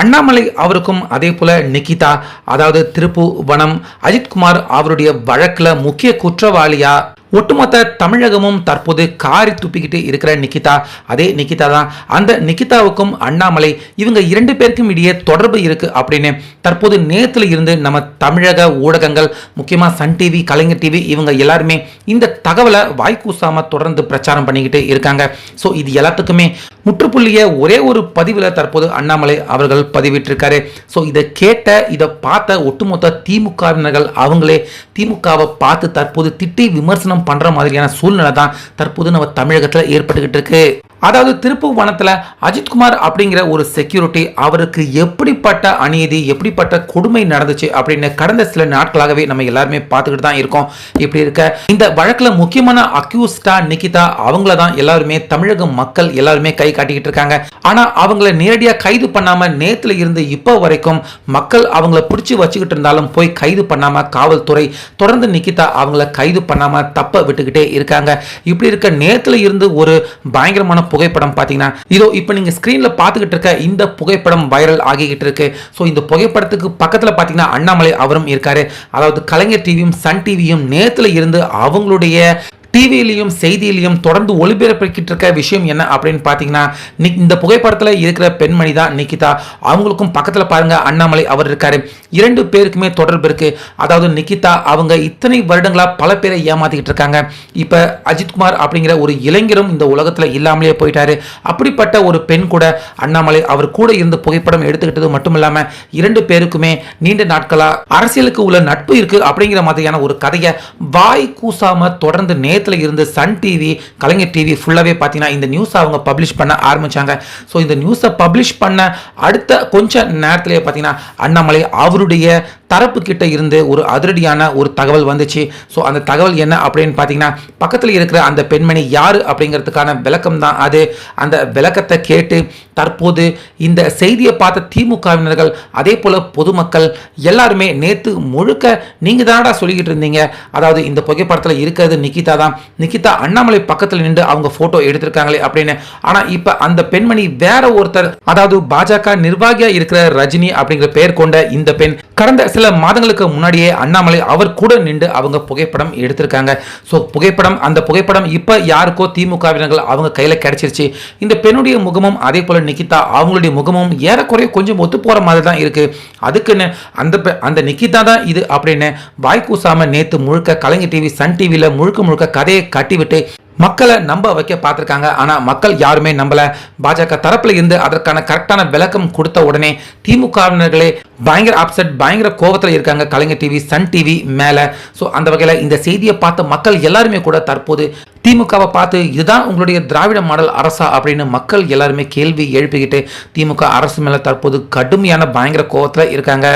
அண்ணாமலை அவருக்கும் அதே போல நிகிதா அதாவது திருப்பு வனம் அஜித்குமார் அவருடைய வழக்கில் முக்கிய குற்றவாளியா ஒட்டுமொத்த தமிழகமும் தற்போது காரி துப்பிக்கிட்டு இருக்கிற நிக்கிதா. அதே நிக்கிதா தான். அந்த நிக்கிதாவுக்கும் அண்ணாமலை இவங்க இரண்டு பேருக்கும் இடையே தொடர்பு இருக்கு அப்படின்னு தற்போது நேத்துல இருந்து நம்ம தமிழக ஊடகங்கள் முக்கியமாக சன் டிவி கலைஞர் டிவி இவங்க எல்லாருமே இந்த தகவலை வாய்க்கூசாம தொடர்ந்து பிரச்சாரம் பண்ணிக்கிட்டு இருக்காங்க. ஸோ இது எல்லாத்துக்குமே முற்றுப்புள்ளிய ஒரே ஒரு பதிவில் தற்போது அண்ணாமலை அவர்கள் பதிவிட்டிருக்காரு. ஸோ இதை கேட்ட இதை பார்த்த ஒட்டுமொத்த திமுகவினர்கள் அவங்களே திமுகவை பார்த்து தற்போது திட்டி விமர்சனம் பண்ற மாதிரியான சூழ்நிலை தான் தற்போது நம்ம தமிழகத்தில் ஏற்பட்டுக்கிட்டு இருக்கு. அதாவது திருப்பூர் வனத்தில் அஜித்குமார் அப்படிங்கிற ஒரு செக்யூரிட்டி அவருக்கு எப்படிப்பட்ட அநீதி எப்படிப்பட்ட கொடுமை நடந்துச்சு அப்படின்னு கடந்த சில நாட்களாகவே நம்ம எல்லாருமே பார்த்துக்கிட்டு தான் இருக்கோம். இப்படி இருக்க இந்த வழக்கில் முக்கியமான அக்யூஸ்டா நிக்கிதா அவங்கள தான் எல்லாருமே தமிழக மக்கள் எல்லாருமே கை காட்டிக்கிட்டு இருக்காங்க. ஆனா அவங்கள நேரடியாக கைது பண்ணாம நேத்துல இருந்து இப்போ வரைக்கும் மக்கள் அவங்கள பிடிச்சி வச்சுக்கிட்டு இருந்தாலும் போய் கைது பண்ணாம காவல்துறை தொடர்ந்து நிக்கிதா அவங்கள கைது பண்ணாம தப்ப விட்டுக்கிட்டே இருக்காங்க. இப்படி இருக்க நேத்துல இருந்து ஒரு பயங்கரமான புகைப்படம் பார்த்தீங்கன்னா இதோ இப்போ நீங்க ஸ்க்ரீனில் பார்த்துக்கிட்டு இருக்க இந்த புகைப்படம் வைரல் ஆகிக்கிட்டு இருக்கு. ஸோ இந்த புகைப்படத்துக்கு பக்கத்தில் பார்த்தீங்கன்னா அண்ணாமலை அவரும் இருக்காரு. அதாவது கலைஞர் டிவியும் சன் டிவியும் நேத்துல இருந்து அவங்களுடைய டிவியிலையும் செய்தியிலையும் தொடர்ந்து ஒளிபரப்பிக்கிட்டு இருக்க விஷயம் என்ன அப்படின்னு பார்த்தீங்கன்னா இந்த புகைப்படத்தில் இருக்கிற பெண்மணி தான் நிக்கிதா. அவங்களுக்கும் பக்கத்தில் பாருங்க அண்ணாமலை அவர் இருக்காரு. இரண்டு பேருக்குமே தொடர்பு இருக்கு. அதாவது நிக்கிதா அவங்க இத்தனை வருடங்களாக பல பேரை ஏமாத்திக்கிட்டு இருக்காங்க. இப்போ அஜித்குமார் அப்படிங்கிற ஒரு இளைஞரும் இந்த உலகத்தில் இல்லாமலே போயிட்டாரு. அப்படிப்பட்ட ஒரு பெண் கூட அண்ணாமலை அவர் கூட இருந்து புகைப்படம் எடுத்துக்கிட்டது மட்டும் இல்லாமல் இரண்டு பேருக்குமே நீண்ட நாட்களாக அரசியலுக்கு உள்ள நட்பு இருக்கு அப்படிங்கிற மாதிரியான ஒரு கதையை வாய் கூசாம தொடர்ந்து நேத்துல இருந்து சன் டிவி கலைஞர் டிவி ஃபுல்லாவே பார்த்தீங்கன்னா இந்த நியூஸ் அவங்க பப்ளிஷ் பண்ண ஆரம்பிச்சாங்க. ஸோ இந்த நியூஸை பப்ளிஷ் பண்ண அடுத்த கொஞ்ச நேரத்திலேயே பார்த்தீங்கன்னா அண்ணாமலை அவருடைய தரப்பு கிட்ட இருந்து ஒரு அதிரடியான ஒரு தகவல் வந்துச்சு. ஸோ அந்த தகவல் என்ன அப்படின்னு பார்த்தீங்கன்னா பக்கத்தில் இருக்கிற அந்த பெண்மணி யார் அப்படிங்கிறதுக்கான விளக்கம் தான் அது. அந்த விளக்கத்தை கேட்டு தற்போது இந்த செய்தியை பார்த்த திமுகவினர்கள் அதே போல் பொதுமக்கள் எல்லாருமே நேற்று முழுக்க நீங்கள் தானடா சொல்லிக்கிட்டு இருந்தீங்க? அதாவது இந்த புகைப்படத்தில் இருக்கிறது நிக்கிதா தான். நிக்கிதா அண்ணாமலை பக்கத்தில் நின்று அவங்க ஃபோட்டோ எடுத்திருக்காங்களே அப்படின்னு. ஆனால் இப்போ அந்த பெண்மணி வேற ஒருத்தர் அதாவது பாஜக நிர்வாகியா இருக்கிற ரஜினி அப்படிங்கிற பெயர் கொண்ட இந்த பெண் கடந்த சில மாதங்களுக்கு முன்னாடியே அண்ணாமலை அவர் கூட நின்று அவங்க புகைப்படம் எடுத்திருக்காங்க. ஸோ புகைப்படம் அந்த புகைப்படம் இப்போ யாருக்கோ திமுகவினர்கள் அவங்க கையில் கிடைச்சிருச்சு. இந்த பெண்ணுடைய முகமும் அதே போல நிகிதா அவங்களுடைய முகமும் ஏறக்குறைய கொஞ்சம் ஒத்து போகிற மாதிரி தான் இருக்கு. அதுக்குன்னு அந்த அந்த நிகிதா தான் இது அப்படின்னு வாய்க்கூசாமல் நேற்று முழுக்க கலைஞர் டிவி சன் டிவியில் முழுக்க முழுக்க கதையை கட்டிவிட்டு மக்களை நம்ப வைக்க பார்த்துருக்காங்க. ஆனால் மக்கள் யாருமே நம்பலை. பாஜக தரப்பில் இருந்து அதற்கான கரெக்டான விளக்கம் கொடுத்த உடனே திமுகவினர்களே பயங்கர அப்செட் பயங்கர கோபத்தில் இருக்காங்க. கலைஞர் டிவி சன் டிவி மேலே. ஸோ அந்த வகையில் இந்த செய்தியை பார்த்த மக்கள் எல்லாருமே கூட தற்போது திமுகவை பார்த்து இதுதான் உங்களுடைய திராவிட மாடல் அரசா? அப்படின்னு மக்கள் எல்லாருமே கேள்வி எழுப்பிக்கிட்டு திமுக அரசு மேலே தற்போது கடுமையான பயங்கர கோபத்தில் இருக்காங்க.